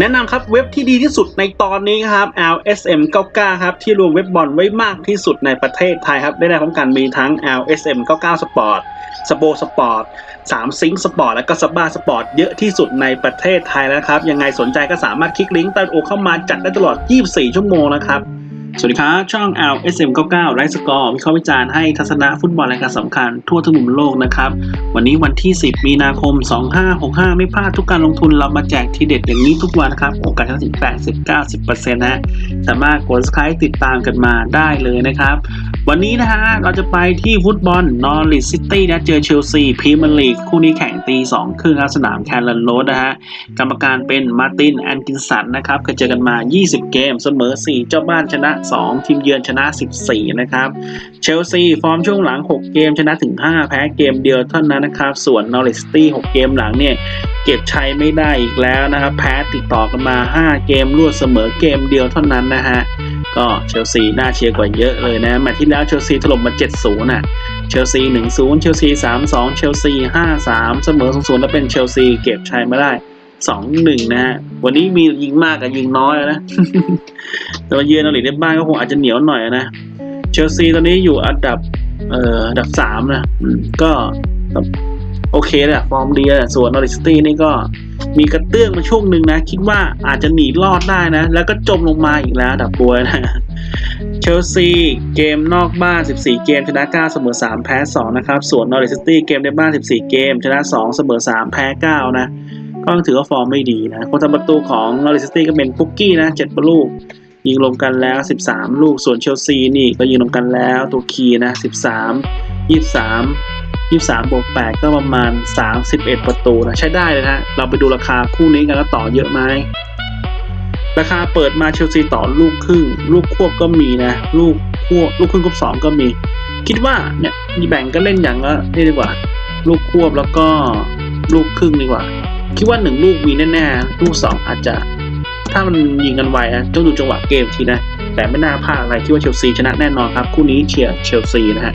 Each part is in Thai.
แนะนำครับเว็บที่ดีที่สุดในตอนนี้ครับ LSM 99ครับที่รวมเว็บบอลไว้มากที่สุดในประเทศไทยครับได้ในพร้อมกันมีทั้ง LSM 99 Sport สโบสปอร์ตสามซิงสปอร์ตและก็สบ้าสปอร์ตเยอะที่สุดในประเทศไทยแล้วครับ ยังไงสนใจก็สามารถคลิกลิงก์ใต้โอเข้ามาจัดได้ตลอด 24 ชั่วโมงนะครับ สวัสดีครับ ช่อง LSM 99 ไรสกอร์วิเคราะห์วิจารณ์ให้ทัศนะฟุตบอลรายการสำคัญทั่วทุกมุมโลกนะครับ วันนี้วันที่ 10 มีนาคม 2565 ไม่พลาดทุกการลงทุนเรามาแจกทีเด็ดอย่างนี้ทุกวันนะครับ โอกาสชนะถึง80-90%นะฮะสามารถกด subscribe ติดตามกันมาได้เลยนะครับ วันนี้นะฮะเราจะไปที่ฟุตบอลนอริสซิตี้นะเจอเชลซีพรีเมียร์ลีกคู่นี้แข่งตี2ครึ่งครับสนามแคนลันโรดนะฮะกรรมการเป็นมาร์ตินแอนกินสันนะครับเคยเจอกันมา 20 เกมเสมอ 4 เจ้าบ้านชนะ 2 ทีมเยือนชนะ 14 นะครับเชลซีฟอร์มช่วงหลัง 6 เกมชนะถึง 5 แพ้เกมเดียวเท่านั้นนะครับ ส่วนนอริสซิตี้ 6 เกมหลังเนี่ยเก็บชัยไม่ได้อีกแล้วนะครับแพ้ติดต่อกันมา 5 เกมรวดเสมอเกมเดียวเท่านั้นนะฮะ ก็เชลซีน่าเชียร์กว่าเยอะเลยนะแมตช์ที่แล้วเชลซีถล่มมา 7-0น่ะเชลซี 1-0 เชลซี 3-2 เชลซี 5-3 เสมอ0-0แล้วเป็นเชลซีเก็บชัยมาได้ 2-1 นะฮะ วันนี้มียิงมากกับยิงน้อยนะ แต่มาเยือนเอาหลีในบ้านก็คงอาจจะเหนียวหน่อยนะ เชลซีตอนนี้อยู่อันดับ เอ่อ อันดับ 3 นะ ก็ โอเคแหละฟอร์มดีแหละส่วนนอริสตี้นี่ก็มีกระเตื้องมาช่วงหนึ่งนะ คิดว่าอาจจะหนีรอดได้นะ แล้วก็จมลงมาอีกแล้วดับบัวยนะเชลซีเกมนอกบ้าน 14 เกม ชนะ 9 เสมอ 3 แพ้ 2 นะครับ ส่วนนอริสตี้เกมในบ้าน 14 เกม ชนะ 2 เสมอ 3 แพ้ 9 นะก็ถือว่าฟอร์มไม่ดีนะคนทำประตูของนอริสตี้ก็เป็นปุกกี้นะ7ประลูกยิงรวมกันแล้ว 13 ลูกส่วนเชลซีนี่ก็ยิงรวมกันแล้วตัวคีย์นะ 13 23 23บวก8ก็ประมาณ 31 ประตูนะใช้ได้เลยนะเราไปดูราคาคู่นี้กันแล้วต่อเยอะไหมราคาเปิดมาเชลซีต่อลูกครึ่ง ลูกควบก็มีนะ ลูกควบลูกครึ่งควบสองก็มี คิดว่าเนี่ยมีแบ่งก็เล่นอย่างละนี่ดีกว่า ลูกควบแล้วก็ลูกครึ่งดีกว่า คิดว่าหนึ่งลูกมีแน่ๆลูกสองอาจจะ ถ้ามันยิงกันไวนะต้องดูจังหวะเกมทีนะ แต่ไม่น่าพลาดอะไรคิดว่าเชลซีชนะแน่นอนครับ คู่นี้เชียร์เชลซีนะฮะ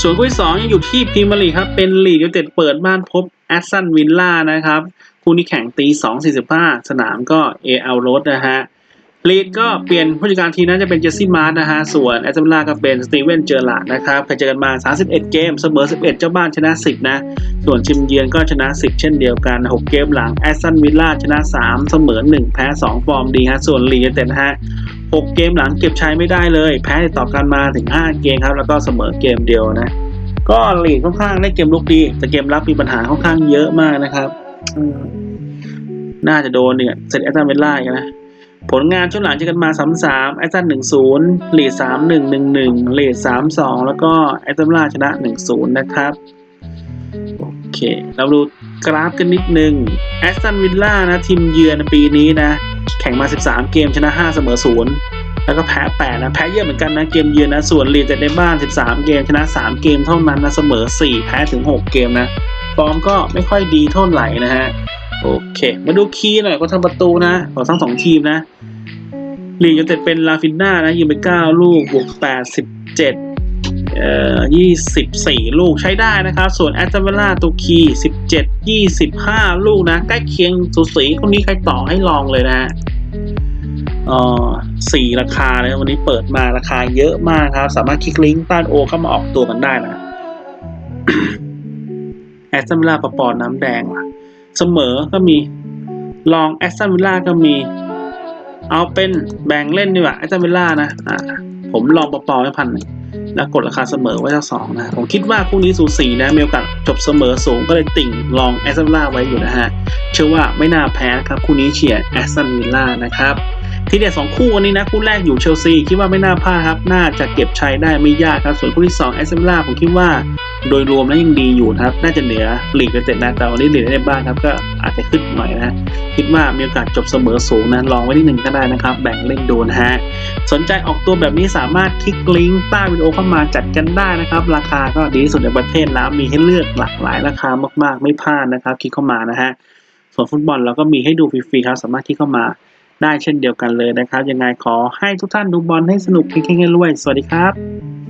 ส่วนคู่ที่สองยังอยู่ที่พรีเมียร์ลีกครับ เป็นลีดยูไนเต็ดเปิดบ้านพบแอสตันวิลล่านะครับ คู่นี้แข่งตี2 45สนามก็ AL Road นะฮะลีดก็เปลี่ยนผู้จัดการทีมนั้นจะเป็นเจสซี่มาร์นะฮะ ส่วนแอสตันวิลล่าก็เป็นสตีเวนเจอร์ลาดนะครับเคยเจอกันมา 31 เกม เสมอ 11 เจ้าบ้านชนะ 10 นะ ส่วนชิมเยือนก็ชนะ 10 เช่นเดียวกัน 6 เกมหลังแอสตันวิลล่าชนะ 3 เสมอ 1 แพ้ 2 ฟอร์มดีฮะ ส่วนลีดยูไนเต็ดนะฮะ 6 เกมหลังเก็บชัยไม่ได้เลย แพ้ติดต่อกันมาถึง 5 เกมครับ แล้วก็เสมอเกมเดียวนะ ก็ลีดค่อนข้างได้เกมลุกดี แต่เกมรับมีปัญหาค่อนข้างเยอะมากนะครับน่าจะโดนเนี่ยเสร็จแอตตันเวลล่าอีกนะ ผลงานช่วงหลังเจอกันมา 3-3 แอตตัน 1-0 ลีด 3-1-1-1 ลีด 3-2 แล้วก็แอตตันเวลล่าชนะ 1-0 นะครับโอเค เราดูกราฟกันนิดนึง แอสตันวิลล่านะทีมเยือนปีนี้นะ แข่งมา 13 เกมชนะ 5 เสมอ 0 แล้วก็แพ้ 8 นะ แพ้เยอะเหมือนกันนะ เกมเยือนนะ ส่วนลีดในบ้าน 13 เกมชนะ 3 เกมเท่านั้นนะ เสมอ 4 แพ้ถึง 6 เกมนะ ฟอร์มก็ไม่ค่อยดีเท่าไหร่นะฮะ โอเค มาดูคีย์หน่อยก็ทำประตูนะ ของทั้งสองทีมนะลีดยูไนเต็ดเป็นลาฟิน่านะยิงไป 9 ลูกบวก87 เอ่อ24 ลูกใช้ได้นะครับ ส่วนแอตตันเวล่าตัวคีย์17 25 ลูกนะ ใกล้เคียงสูสีคนนี้ใครต่อให้ลองเลยนะออสี่ราคาเลยวันนี้เปิดมาราคาเยอะมากครับ สามารถคลิกลิงก์ต้โอเข้ามาออกตัวกันได้นะแอสตันวิลล่าปอปอนน้ำแดงว่ะ เสมอก็มีลองแอสตันวิลล่าก็มี เอาเป็นแบ่งเล่นดีกว่าแอสตันวิลล่านะ อ่า ผมลองปอปอให้พันหนึ่ง แล้วกดราคาเสมอไว้ทั้งสองนะผมคิดว่าคู่นี้สูสีนะมีโอกาสจบเสมอสูงก็เลยติ่งลองแอสตันวิลล่าไว้อยู่นะฮะเชื่อว่าไม่น่าแพ้ครับคู่นี้เฉียดแอสตันวิลล่านะครับ ทีเด็ดสองคู่วันนี้นะคู่แรกอยู่เชลซีคิดว่าไม่น่าพลาดครับ น่าจะเก็บชัยได้ไม่ยากครับ ส่วนคู่ที่สองแอสตันวิลล่าผมคิดว่า โดยรวมแล้วยังดีอยู่ครับ น่าจะเหนือลีกไนเต็ดนะแต่วันนี้ลีกในบ้านครับ ก็อาจจะขึ้นหน่อยนะคิดว่ามีโอกาสจบเสมอสูงนะลองไว้ที่หนึ่งก็ได้นะครับ แบ่งเล่นโดนฮะสนใจออกตัวแบบนี้สามารถคลิกลิงก์ใต้วิดีโอเข้ามาจัดกันได้นะครับ ราคาก็ดีสุดในประเทศแล้วมีให้เลือกหลากหลายราคามาก ๆ ไม่พลาดนะครับคลิกเข้ามานะฮะส่วนฟุตบอลเราก็มีให้ดูฟรีๆครับสามารถคลิกเข้ามา ได้เช่นเดียวกันเลยนะครับ ยังไงขอให้ทุกท่านดูบอลให้สนุกเก่งๆรวย สวัสดีครับ